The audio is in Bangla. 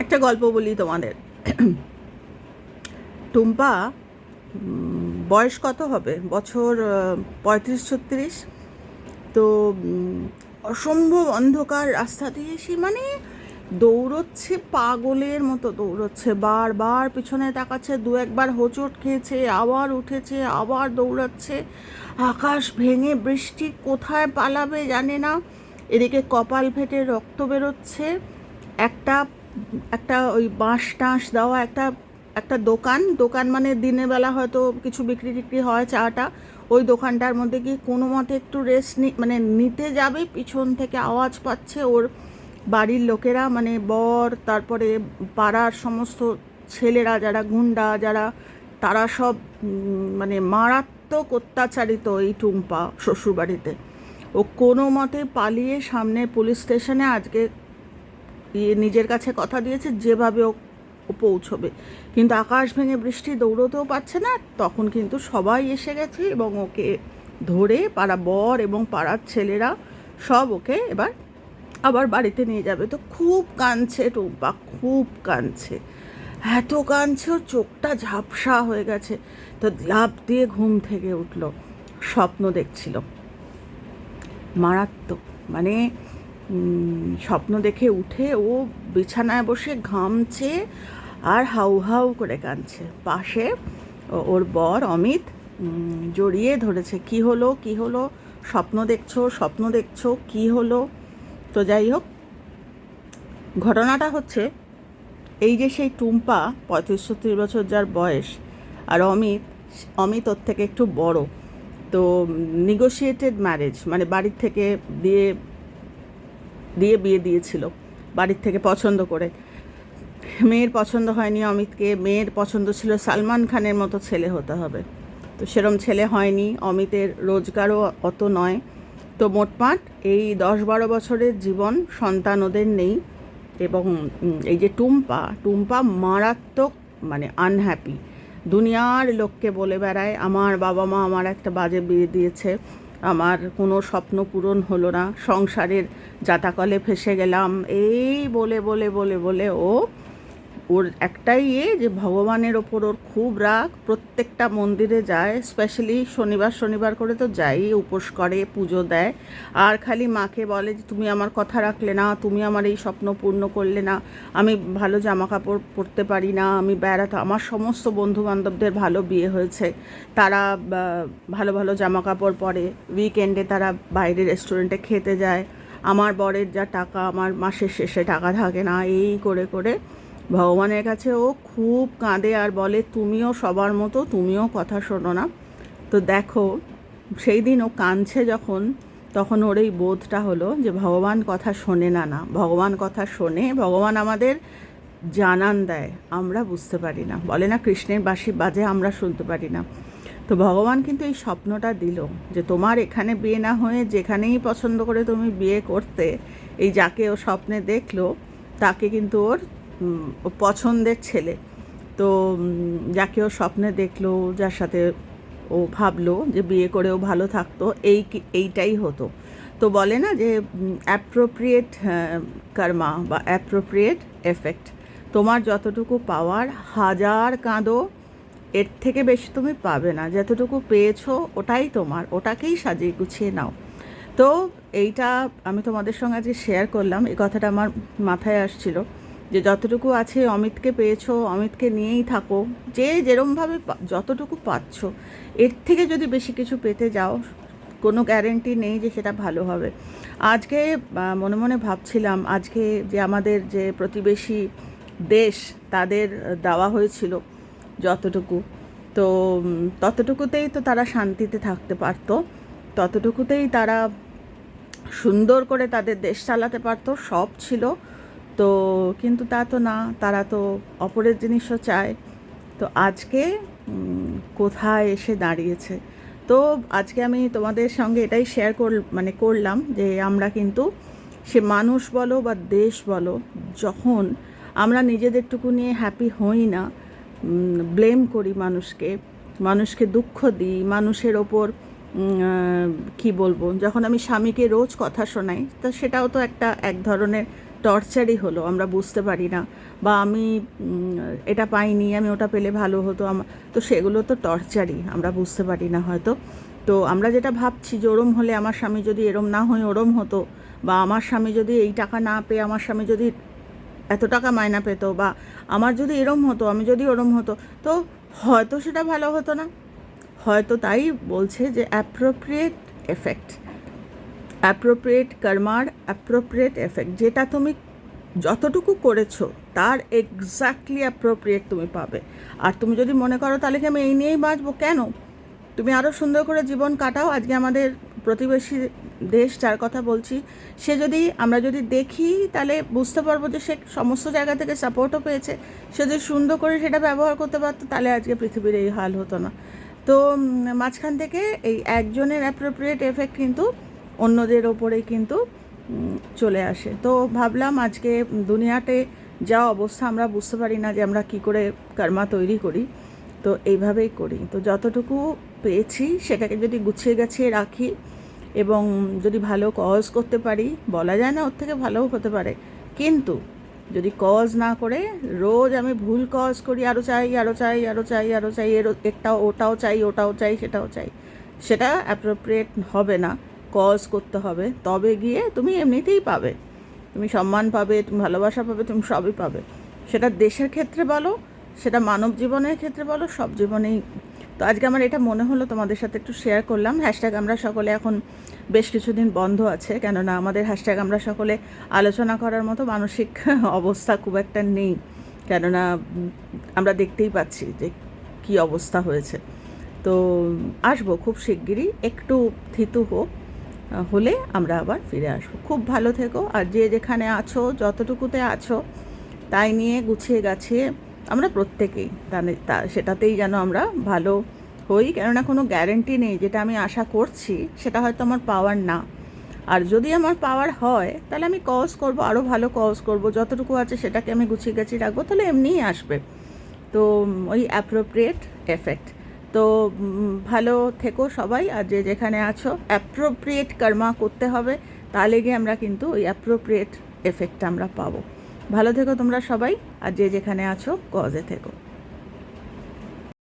একটা গল্প বলি তোমাদের। টুম্পা বয়স কত হবে? বছর পঁয়ত্রিশ, ছত্রিশ? তো অসম্ভব অন্ধকার রাস্তা দিয়ে সে মানে দৌড়চ্ছে পাগলের মতো, দৌড়চ্ছে। বারবার পিছনে তাকাচ্ছে, দু একবার হোঁচট খেয়েছে, আবার উঠেছে, আবার দৌড়াচ্ছে। আকাশ ভেঙে বৃষ্টি কোথায় পালাবে জানে না। এদিকে কপাল ফেটে রক্ত বেরোচ্ছে। একটা একটা ওই বাঁশ টাঁশ দেওয়া একটা একটা দোকান। দোকান মানে দিনের বেলা হয়তো কিছু বিক্রি টিক্রি হয় চাটা। ওই দোকানটার মধ্যে গিয়ে কোনো মতে একটু রেস্ট নি মানে নিতে যাবে, পিছন থেকে আওয়াজ পাচ্ছে ওর বাড়ির লোকেরা মানে বর, তারপরে পাড়ার সমস্ত ছেলেরা যারা, গুন্ডা যারা, তারা সব মানে মারাত্মক অত্যাচারিত এই টুম্পা শ্বশুরবাড়িতে। ও কোনো মতে পালিয়ে সামনে পুলিশ স্টেশনে আজকে ইয়ে নিজের কাছে কথা দিয়েছে যেভাবে ও পৌঁছবে। কিন্তু আকাশ ভেঙে বৃষ্টি দৌড়তেও পারছে না। তখন কিন্তু সবাই এসে গেছে এবং ওকে ধরে পাড়া বর এবং পাড়ার ছেলেরা সব ওকে এবার আবার বাড়িতে নিয়ে যাবে। তো খুব কাঁদছে টুম্পা, খুব কাঁদছে। এত কাঁদছে, ওর চোখটা ঝাপসা হয়ে গেছে। তো লাভ দিয়ে ঘুম থেকে উঠল, স্বপ্ন দেখছিল। মারাত্মক মানে স্বপ্ন দেখে উঠে ও বিছানায় বসে ঘামছে আর হাউ হাউ করে কাঁদছে। পাশে ওর বর অমিত জড়িয়ে ধরেছে, কি হলো? কি হলো? স্বপ্ন দেখছ? স্বপ্ন দেখছ? কি হলো? তো যাই হোক, ঘটনাটা হচ্ছে এই যে সেই টুম্পা পঁয়ত্রিশ ছত্রিশ বছর যার বয়স আর অমিত অমিত ওর থেকে একটু বড়। তো নিগোশিয়েটেড ম্যারেজ মানে বাড়ির থেকে দিয়ে দিয়ে বিয়ে দিয়েছিল বাড়ির থেকে পছন্দ করে। মেয়ের পছন্দ হয়নি অমিতকে, মেয়ের পছন্দ ছিল সালমান খানের মতো ছেলে হতে হবে। তো সেরম ছেলে হয়নি, অমিতের রোজগারও অত নয়। তো মোটমাট এই দশ বারো বছরের জীবন সন্তান ওদের নেই এবং এই যে টুম্পা টুম্পা মারাত্মক মানে আনহ্যাপি দুনিয়ার লোককে বলে বেড়ায়, আমার বাবা মা আমার একটা বাজে বিয়ে দিয়েছে। আমার কোনো স্বপ্ন পূরণ হলো না, সংসারের জাতাকলে ফেসে গেলাম, এই বলে বলে বলে বলে ও ওর একটাই ইয়ে যে ভগবানের ওপর ওর খুব রাগ, প্রত্যেকটা মন্দিরে যায় স্পেশালি শনিবার শনিবার করে তো যাই, উপোস করে, পুজো দেয়। আর খালি মাকে বলে যে, তুমি আমার কথা রাখলে না, তুমি আমার এই স্বপ্ন পূর্ণ করলে না, আমি ভালো জামা কাপড় পরতে পারি না, আমি বেড়াতে আমার সমস্ত বন্ধু বান্ধবদের ভালো বিয়ে হয়েছে। তারা ভালো ভালো জামা কাপড় পরে উইকেন্ডে তারা বাইরে রেস্টুরেন্টে খেতে যায়। আমার বরের যা টাকা, আমার মাসের শেষে টাকা থাকে না, এই করে করে ভগবানের কাছে ও খুব কাঁদে আর বলে, তুমিও সবার মতো, তুমিও কথা শোনো না। তো দেখো, সেই দিন ও কাঁদছে যখন, তখন ওর এই বোধটা হলো যে, ভগবান কথা শোনে না না। ভগবান কথা শোনে, ভগবান আমাদের জানান দেয়। আমরা বুঝতে পারি না। বলে না, কৃষ্ণের বাসি বাজে, আমরা শুনতে পারি না। তো ভগবান কিন্তু এই স্বপ্নটা দিল যে, তোমার এখানে বিয়ে না হয়ে যেখানেই পছন্দ করে তুমি বিয়ে করতে, এই যাকে ও স্বপ্নে দেখল, তাকে কিন্তু ওর পছন্দের ছেলে। তো যাকে ও স্বপ্নে দেখল, যার সাথে ও ভাবলো যে বিয়ে করেও ভালো থাকতো, এই এইটাই হতো। তো বলে না যে অ্যাপ্রোপ্রিয়েট কর্মা বা অ্যাপ্রোপ্রিয়েট এফেক্ট তোমার যতটুকু পাওয়ার, হাজার কাঁদো, এর থেকে বেশি তুমি পাবে না। যতটুকু পেয়েছ, ওটাই তোমার, ওটাকেই সাজিয়ে গুছিয়ে নাও। তো, এইটা আমি তোমাদের সঙ্গে আজকে শেয়ার করলাম। এই কথাটা আমার মাথায় আসছিল। যে যতটুকু আছে অমিতকে পেয়েছ, অমিতকে নিয়েই থাকো, যে যেরমভাবে যতটুকু পাচ্ছ। এর থেকে যদি বেশি কিছু পেতে যাও, কোনো গ্যারেন্টি নেই যে সেটা ভালো হবে। আজকে মনে মনে ভাবছিলাম, আজকে যে আমাদের যে প্রতিবেশী দেশ, তাদের দেওয়া হয়েছিল যতটুকু। তো ততটুকুতেই তো তারা শান্তিতে থাকতে পারতো। ততটুকুতেই তারা সুন্দর করে তাদের দেশ চালাতে পারতো, সব ছিল। তো কিন্তু তা তো না, তারা তো অপরের জিনিসও চায়। তো আজকে কোথায় এসে দাঁড়িয়েছে? তো আজকে আমি তোমাদের সঙ্গে এটাই শেয়ার কর মানে করলাম যে আমরা কিন্তু সে মানুষ বলো বা দেশ বলো, যখন আমরা নিজেদেরটুকু নিয়ে হ্যাপি হই না ব্লেম করি মানুষকে মানুষকে দুঃখ দিই, মানুষের ওপর কি বলব, যখন আমি স্বামীকে রোজ কথা শোনাই, তা সেটাও তো একটা এক ধরনের টর্চারই হলো, আমরা বুঝতে পারি না। বা আমি এটা পাইনি, আমি ওটা পেলে ভালো হতো তো সেগুলো তো টর্চারই, আমরা বুঝতে পারি না হয়তো। তো আমরা যেটা ভাবছি যে ওরম হলে আমার স্বামী যদি এরম না হয়ে ওরম হতো, বা আমার স্বামী যদি এই টাকা না পেয়ে, আমার স্বামী যদি এত টাকা মায়না পেতো, বা আমার যদি এরম হতো, আমি যদি ওরম হতো, তো হয়তো সেটা ভালো হতো না। হয়তো তাই বলছে যে অ্যাপ্রোপ্রিয়েট এফেক্ট অ্যাপ্রোপ্রিয়েট কর্মার অ্যাপ্রোপ্রিয়েট এফেক্ট যেটা তুমি যতটুকু করেছ, তার এক্স্যাক্টলি অ্যাপ্রোপ্রিয়েট তুমি পাবে। আর তুমি যদি মনে করো, তাহলে কি আমি এই নিয়েই বাঁচবো? কেন? তুমি আরও সুন্দর করে জীবন কাটাও। আজকে আমাদের প্রতিবেশী দেশ যার কথা বলছি, সে যদি, আমরা যদি দেখি, তাহলে বুঝতে পারব যে সে সমস্ত জায়গা থেকে সাপোর্টও পেয়েছে। সে যদি সুন্দর করে সেটা ব্যবহার করতে পারতো, তাহলে আজকে পৃথিবীর এই হাল হতো না। তো মাঝখান থেকে এই একজনের অ্যাপ্রোপ্রিয়েট এফেক্ট কিন্তু অন্যদের ওপরেই কিন্তু চলে আসে। তো ভাবলাম আজকে দুনিয়াতে যা অবস্থা আমরা বুঝতে পারি না যে আমরা কি করে কর্মা তৈরি করি, তো এইভাবেই করি। তো যতটুকু পেয়েছি সেটাকে যদি গুছিয়ে গাছিয়ে রাখি এবং যদি ভালো কজ করতে পারি, বলা যায় না ওর থেকে ভালোও হতে পারে, কিন্তু যদি কজ না করে রোজ আমি ভুল কজ করি আরও চাই আরও চাই আরও চাই আরও চাই, এর একটাও ওটাও চাই ওটাও চাই, সেটাও চাই, সেটা অ্যাপ্রোপ্রিয়েট হবে না। কজ করতে হবে, তবে গিয়ে তুমি এমনিতেই পাবে। তুমি সম্মান পাবে, তুমি ভালোবাসা পাবে, তুমি সবই পাবে। সেটা দেশের ক্ষেত্রে বলো, সেটা মানব জীবনের ক্ষেত্রে বলো, সব জীবনেই। তো আজকে আমার এটা মনে হলো, তোমাদের সাথে একটু শেয়ার করলাম। হ্যাশট্যাগ আমরা সকলে এখন বেশ কিছুদিন বন্ধ আছে, কেননা আমাদের হ্যাশট্যাগ আমরা সকলে আলোচনা করার মতো মানসিক অবস্থা খুব একটা নেই। কেননা, আমরা দেখতেই পাচ্ছি যে কী অবস্থা হয়েছে। তো আসব খুব শিগগিরই, একটু থিতু হোক। হলে আমরা আবার ফিরে আসব। খুব ভালো থেকো, আর যে যেখানে আছো, যতটুকুতে আছো, তাই নিয়ে গুছিয়ে গাছিয়ে আমরা প্রত্যেকেই তা সেটাতেই যেন আমরা ভালো হই। কেননা কোনো গ্যারেন্টি নেই, যেটা আমি আশা করছি, সেটা হয়তো আমার পাওয়ার না। আর যদি আমার পাওয়ার হয়, তাহলে আমি কজ করব আরও ভালো কজ করব। যতটুকু আছে, সেটাকে আমি গুছিয়ে গাছিয়ে রাখব, তাহলে এমনিই আসবে। তো, ওই অ্যাপ্রোপ্রিয়েট এফেক্ট তো ভালো থেকো সবাই, আর যে যেখানে আছো অ্যাপ্রোপ্রিয়েট কর্মা করতে হবে, তাহলে গিয়ে আমরা কিন্তু ওই অ্যাপ্রোপ্রিয়েট এফেক্টটা আমরা পাবো। ভালো থেকো তোমরা সবাই, আর যে যেখানে আছো কজে থেকো।